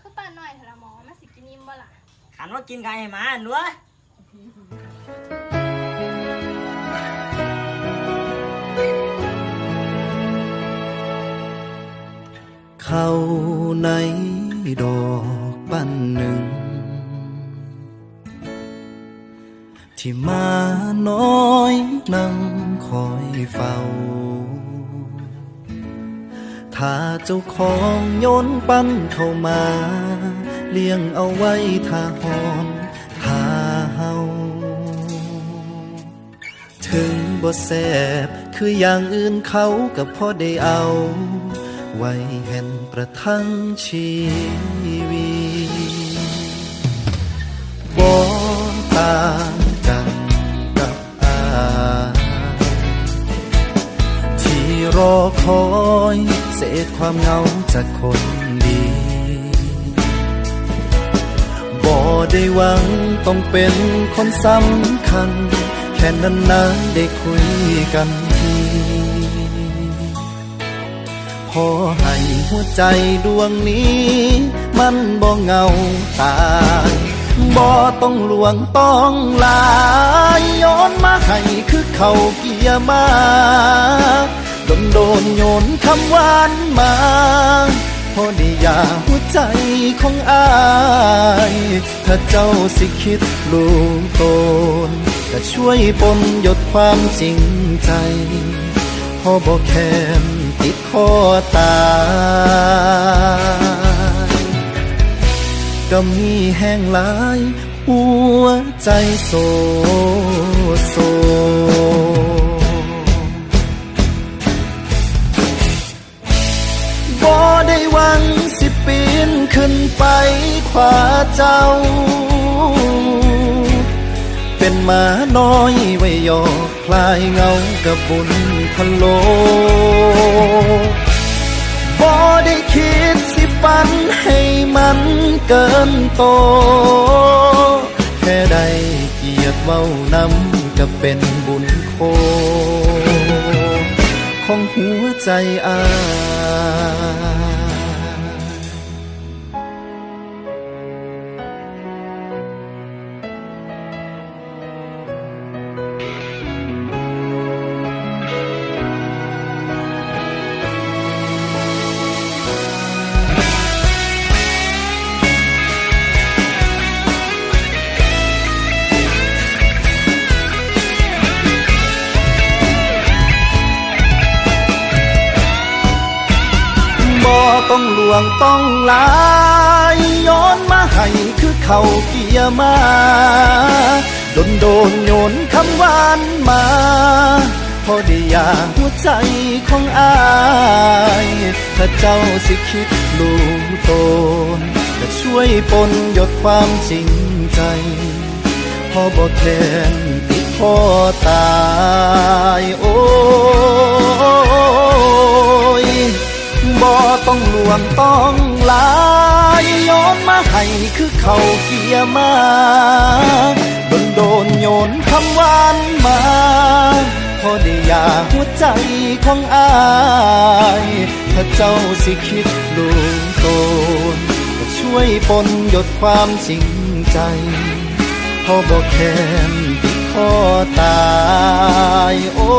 คือป้าน้อยเถอะละหมอมาสิกินนิ่มบ่ล่ะขันว่ากินไก่ให้หมาอันวะเข้าในดอกบันหนึ่ง ที่มาน้อยนั่งคอยเฝ้า ถ้าเจ้าของโยนปั้นเข้ามา เลี้ยงเอาไว้ท่าหอนทาเฮาถึงบ่แสบคืออย่างอื่นเขากับพ่อได้เอา ไว้เห็นประทังชี รอคอย เศษความเหงาจากคนดี บ่ได้หวังต้องเป็นคนสำคัญ แค่นั้นนานๆได้คุยกันที พอให้หัวใจดวงนี้ มันบ่เหงาตายบ่ต้องลวงต้องลายย้อนมาให้คือเขาเกียร์มา โดนโยนคำหวานมาพอได้อยาหัวใจของอายถ้าเจ้าสิคิดลูกตนก็ช่วยปนหยดความจริงใจพอบอกแค้นติดคอตายก็มีแห้งหลายหัวใจโซโซ ขวาเจ้า เป็นหมาน้อยไว้ยอกคลายเงากับบุญพะโลบ่ได้คิดสิฝันให้มันเกินโต แค่ได้เกียรติเว้านำก็เป็นบุญโค ของหัวใจอา ต้องลวงต้องลายย้อนมาให้คือเขาเกียร์มาโดนโดนโยนคำหวานมา พอได้ยากหัวใจของอายถ้าเจ้าสิคิดลูกโตนก็ช่วยปนหยดความจริงใจ พอบอกแทนติดคอตายโอ้ วงต้องลายย้อนมาให้คือเขาเกียมาโดนโดนโยนคำหวานมาพอได้อยากหัวใจของอายถ้าเจ้าสิคิดลูกโตนก็ช่วยปนหยดความจริงใจพอบอกแค้นติดคอตายโอ้